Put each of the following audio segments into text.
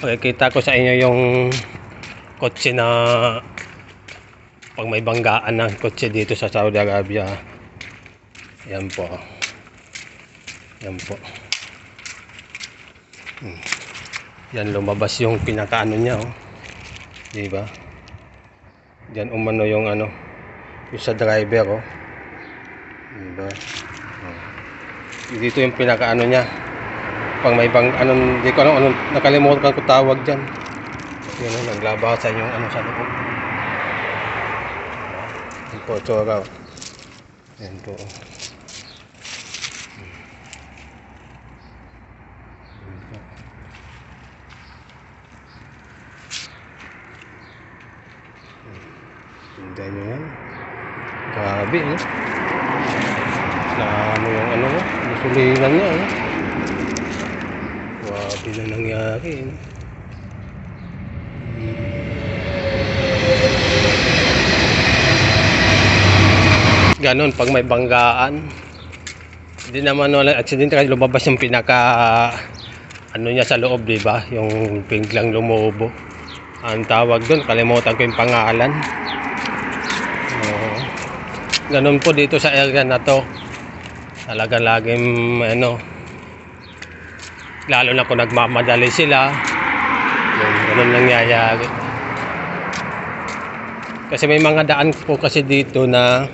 Pakikita ko sa inyo yung kotse na pag may banggaan ng kotse dito sa Saudi Arabia. Yan po. Yan po. Hmm. Yan lumabas yung pinakaano niya oh. Di ba? Diyan umano yung ano, yung sa driver oh. Di ba? Oh. Dito yung pinakaano niya. Pag may bang anong di ko alam anong nakalimutan ko tawag diyan. Yun oh, naglabasan yung ano sa loob. Yan po, tsura. oh. Yan po. oh. Tingnan nyo yan. Grabe, eh. Na ano yung ano mo, nasulinan niya, eh. Grabe na nangyari, eh. Ganon, pag may banggaan. Hindi naman wala accident kasi lumabas yung pinaka ano niya sa loob, di ba? Yung biglang lumubo. Ang tawag doon, kalimutan ko yung pangalan. Oo. Ganun po dito sa area na to. Talaga laging ano lalo na kung nagmamadali sila. Yun, ganun nangyayari. Kasi may mga daan po kasi dito na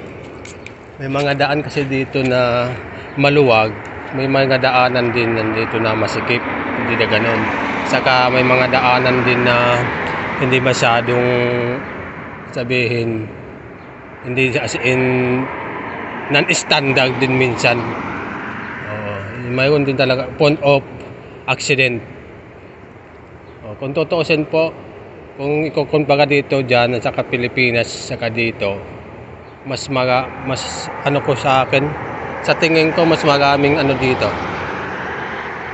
may mga daan kasi dito na maluwag. May mga daanan din nandito na masikip. Hindi na ganun. Saka may mga daanan din na hindi masyadong sabihin hindi as in non-standard din minsan. Oo, mayroon din talaga point of accident. O, kung tutuusin po, kung ikukumpara dito dyan saka Pilipinas saka dito, mas maga, mas ano ko sa akin, sa tingin ko mas maraming ano dito.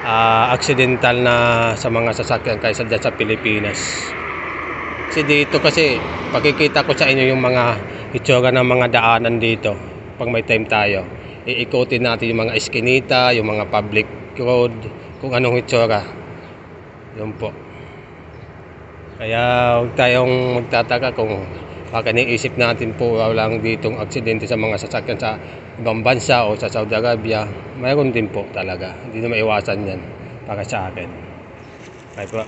ah accidental na sa mga sasakyan kaysa dyan sa Pilipinas. Kasi dito kasi, pakikita ko sa inyo yung mga itsura ng mga daanan dito pag may time tayo. Iikutin natin yung mga eskinita, yung mga public road, kung anong itsura. Yun po. Kaya huwag tayong magtataka kung baka niisip natin po lang ditong aksidente sa mga sasakyan sa ibang bansa o sa Saudi Arabia. Mayroon din po talaga. Hindi na maiwasan yan para sa akin. Ay po.